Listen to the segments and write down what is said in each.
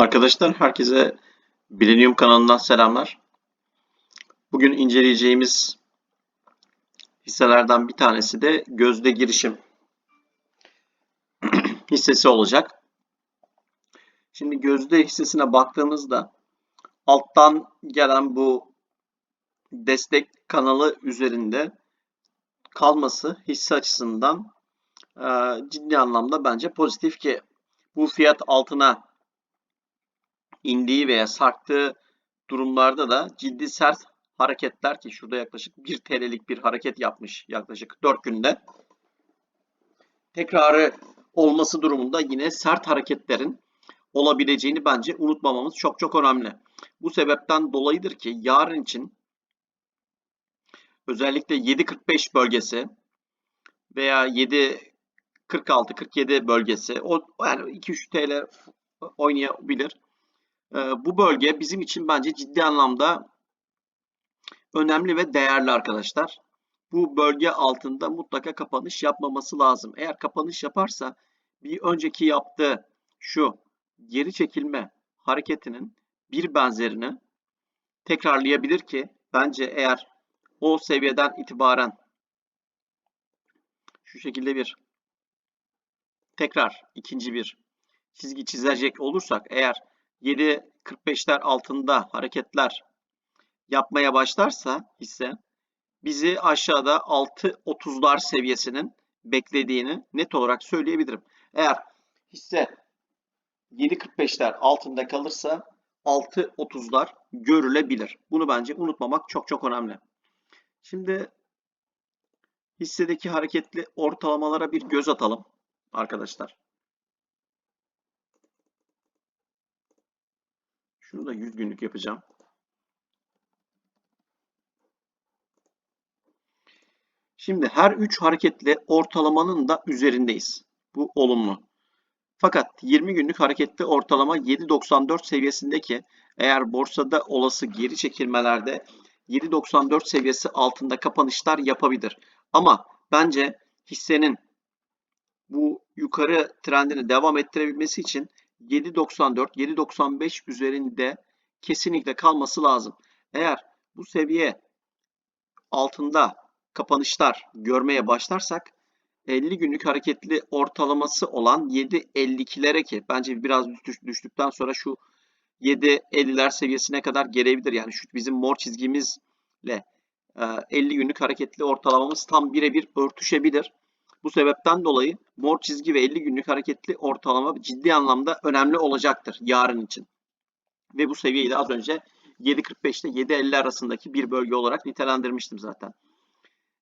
Arkadaşlar herkese Bilenium kanalından selamlar. Bugün inceleyeceğimiz hisselerden bir tanesi de Gözde Girişim hissesi olacak. Şimdi Gözde hissesine baktığımızda alttan gelen bu destek kanalı üzerinde kalması hisse açısından e, ciddi anlamda bence pozitif ki bu fiyat altına indiği veya sarktığı durumlarda da ciddi sert hareketler ki şurada yaklaşık 1 TL'lik bir hareket yapmış yaklaşık 4 günde. Tekrarı olması durumunda yine sert hareketlerin olabileceğini bence unutmamamız çok çok önemli. Bu sebepten dolayıdır ki yarın için özellikle 7.45 bölgesi veya 7.46-47 bölgesi o yani 2-3 TL oynayabilir. Ee, bu bölge bizim için bence ciddi anlamda önemli ve değerli arkadaşlar. Bu bölge altında mutlaka kapanış yapmaması lazım. Eğer kapanış yaparsa bir önceki yaptığı şu geri çekilme hareketinin bir benzerini tekrarlayabilir ki bence eğer o seviyeden itibaren şu şekilde bir tekrar ikinci bir çizgi çizecek olursak eğer 7.45'ler altında hareketler yapmaya başlarsa hisse bizi aşağıda 6.30'lar seviyesinin beklediğini net olarak söyleyebilirim. Eğer hisse 7.45'ler altında kalırsa 6.30'lar görülebilir. Bunu bence unutmamak çok çok önemli. Şimdi hissedeki hareketli ortalamalara bir göz atalım arkadaşlar. Şunu da 100 günlük yapacağım. Şimdi her 3 hareketli ortalamanın da üzerindeyiz. Bu olumlu. Fakat 20 günlük hareketli ortalama 7.94 seviyesindeki eğer borsada olası geri çekilmelerde 7.94 seviyesi altında kapanışlar yapabilir. Ama bence hissenin bu yukarı trendini devam ettirebilmesi için 7.94, 7.95 üzerinde kesinlikle kalması lazım. Eğer bu seviye altında kapanışlar görmeye başlarsak 50 günlük hareketli ortalaması olan 7.52'lere ki bence biraz düştükten sonra şu 7.50'ler seviyesine kadar gelebilir. Yani şu bizim mor çizgimizle 50 günlük hareketli ortalamamız tam birebir örtüşebilir. Bu sebepten dolayı mor çizgi ve 50 günlük hareketli ortalama ciddi anlamda önemli olacaktır yarın için. Ve bu seviyeyi de az önce 7.45 ile 7.50 arasındaki bir bölge olarak nitelendirmiştim zaten.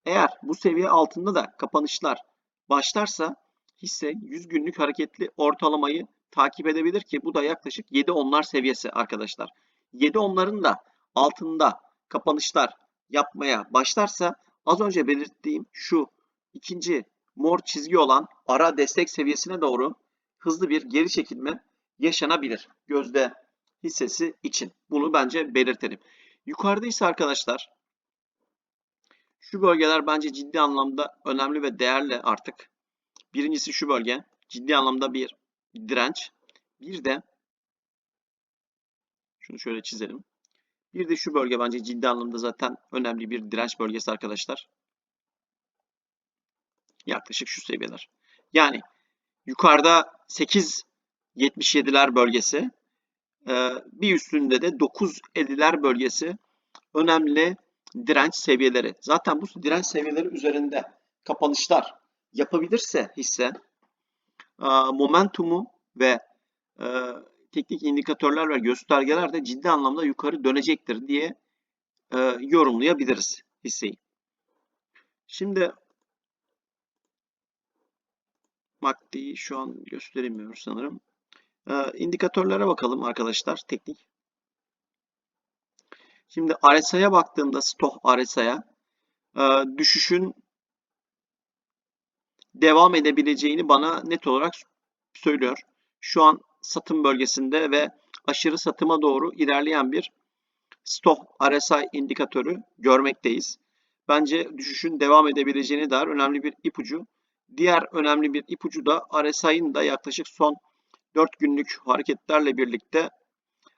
Eğer bu seviye altında da kapanışlar başlarsa hisse 100 günlük hareketli ortalamayı takip edebilir ki bu da yaklaşık 7 onlar seviyesi arkadaşlar. 7 onların da altında kapanışlar yapmaya başlarsa az önce belirttiğim şu ikinci mor çizgi olan ara destek seviyesine doğru hızlı bir geri çekilme yaşanabilir gözde hissesi için. Bunu bence belirtelim. Yukarıda ise arkadaşlar şu bölgeler bence ciddi anlamda önemli ve değerli artık. Birincisi şu bölge ciddi anlamda bir direnç. Bir de şunu şöyle çizelim. Bir de şu bölge bence ciddi anlamda zaten önemli bir direnç bölgesi arkadaşlar. Yaklaşık şu seviyeler. Yani yukarıda 8.77'ler bölgesi, e, bir üstünde de 9.50'ler bölgesi önemli direnç seviyeleri. Zaten bu direnç seviyeleri üzerinde kapanışlar yapabilirse hisse e, momentumu ve e, teknik indikatörler ve göstergeler de ciddi anlamda yukarı dönecektir diye yorumlayabiliriz hisseyi. Şimdi maddeyi şu an gösteremiyor sanırım. Ee, indikatörlere bakalım arkadaşlar teknik. Şimdi RSI'ye baktığımda stop RSI'ye düşüşün devam edebileceğini bana net olarak söylüyor. Şu an satım bölgesinde ve aşırı satıma doğru ilerleyen bir stop RSI indikatörü görmekteyiz. Bence düşüşün devam edebileceğine dair önemli bir ipucu. Diğer önemli bir ipucu da RSI'nin da yaklaşık son 4 günlük hareketlerle birlikte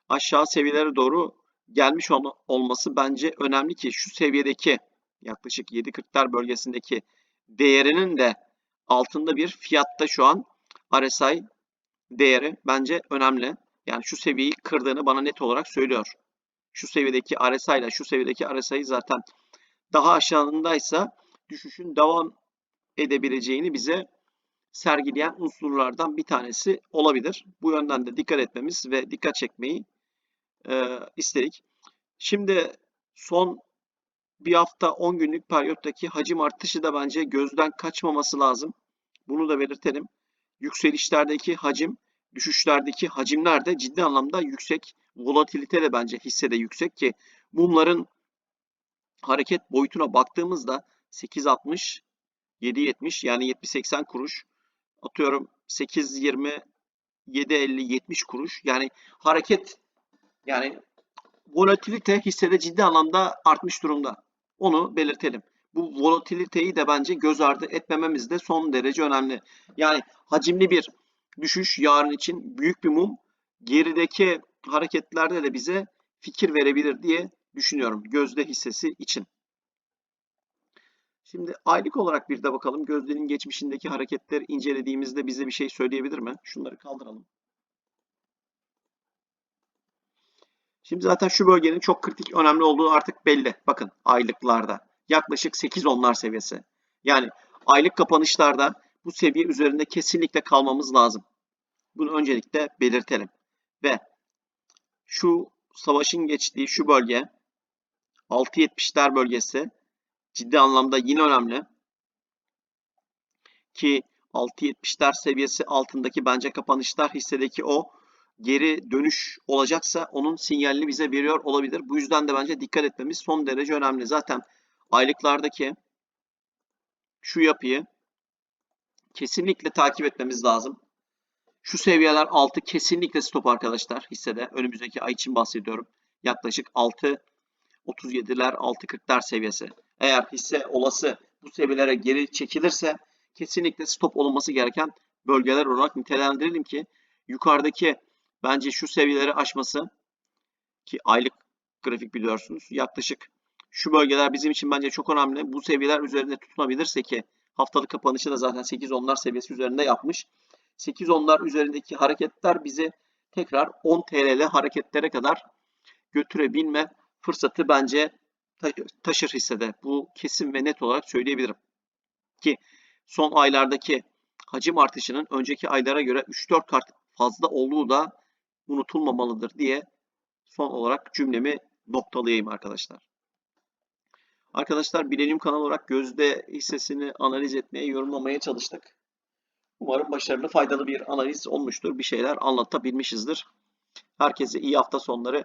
aşağı seviyelere doğru gelmiş ol- olması bence önemli ki şu seviyedeki yaklaşık 7.40'lar bölgesindeki değerinin de altında bir fiyatta şu an RSI değeri bence önemli. Yani şu seviyeyi kırdığını bana net olarak söylüyor. Şu seviyedeki RSI ile şu seviyedeki RSI zaten daha aşağındaysa düşüşün devam edebileceğini bize sergileyen unsurlardan bir tanesi olabilir. Bu yönden de dikkat etmemiz ve dikkat çekmeyi e, istedik. Şimdi son bir hafta 10 günlük periyottaki hacim artışı da bence gözden kaçmaması lazım. Bunu da belirtelim. Yükselişlerdeki hacim, düşüşlerdeki hacimler de ciddi anlamda yüksek. Volatilite de bence hissede yüksek ki mumların hareket boyutuna baktığımızda 8.60, 7.70 yani 70-80 kuruş. Atıyorum 8.20, 7.50, 70 kuruş. Yani hareket yani volatilite hissede ciddi anlamda artmış durumda. Onu belirtelim. Bu volatiliteyi de bence göz ardı etmememiz de son derece önemli. Yani hacimli bir düşüş yarın için büyük bir mum gerideki hareketlerde de bize fikir verebilir diye düşünüyorum gözde hissesi için. Şimdi aylık olarak bir de bakalım gözdenin geçmişindeki hareketleri incelediğimizde bize bir şey söyleyebilir mi? Şunları kaldıralım. Şimdi zaten şu bölgenin çok kritik önemli olduğu artık belli. Bakın aylıklarda yaklaşık 8-10'lar seviyesi. Yani aylık kapanışlarda bu seviye üzerinde kesinlikle kalmamız lazım. Bunu öncelikle belirtelim. Ve şu savaşın geçtiği şu bölge 6.70'ler bölgesi ciddi anlamda yine önemli. Ki 6.70'ler seviyesi altındaki bence kapanışlar hissedeki o geri dönüş olacaksa onun sinyalini bize veriyor olabilir. Bu yüzden de bence dikkat etmemiz son derece önemli. Zaten aylıklardaki şu yapıyı kesinlikle takip etmemiz lazım. Şu seviyeler altı kesinlikle stop arkadaşlar hissede. Önümüzdeki ay için bahsediyorum. Yaklaşık 6 37'ler 6.40'lar seviyesi. Eğer hisse olası bu seviyelere geri çekilirse kesinlikle stop olunması gereken bölgeler olarak nitelendirelim ki yukarıdaki bence şu seviyeleri aşması ki aylık grafik biliyorsunuz yaklaşık şu bölgeler bizim için bence çok önemli. Bu seviyeler üzerinde tutunabilirse ki haftalık kapanışı da zaten 8-10'lar seviyesi üzerinde yapmış. 8-10'lar üzerindeki hareketler bizi tekrar 10 TL'li hareketlere kadar götürebilme fırsatı bence taşır hissede. Bu kesin ve net olarak söyleyebilirim. Ki son aylardaki hacim artışının önceki aylara göre 3-4 kat fazla olduğu da unutulmamalıdır diye son olarak cümlemi noktalayayım arkadaşlar. Arkadaşlar Bilenim kanal olarak gözde hissesini analiz etmeye, yorumlamaya çalıştık. Umarım başarılı, faydalı bir analiz olmuştur. Bir şeyler anlatabilmişizdir. Herkese iyi hafta sonları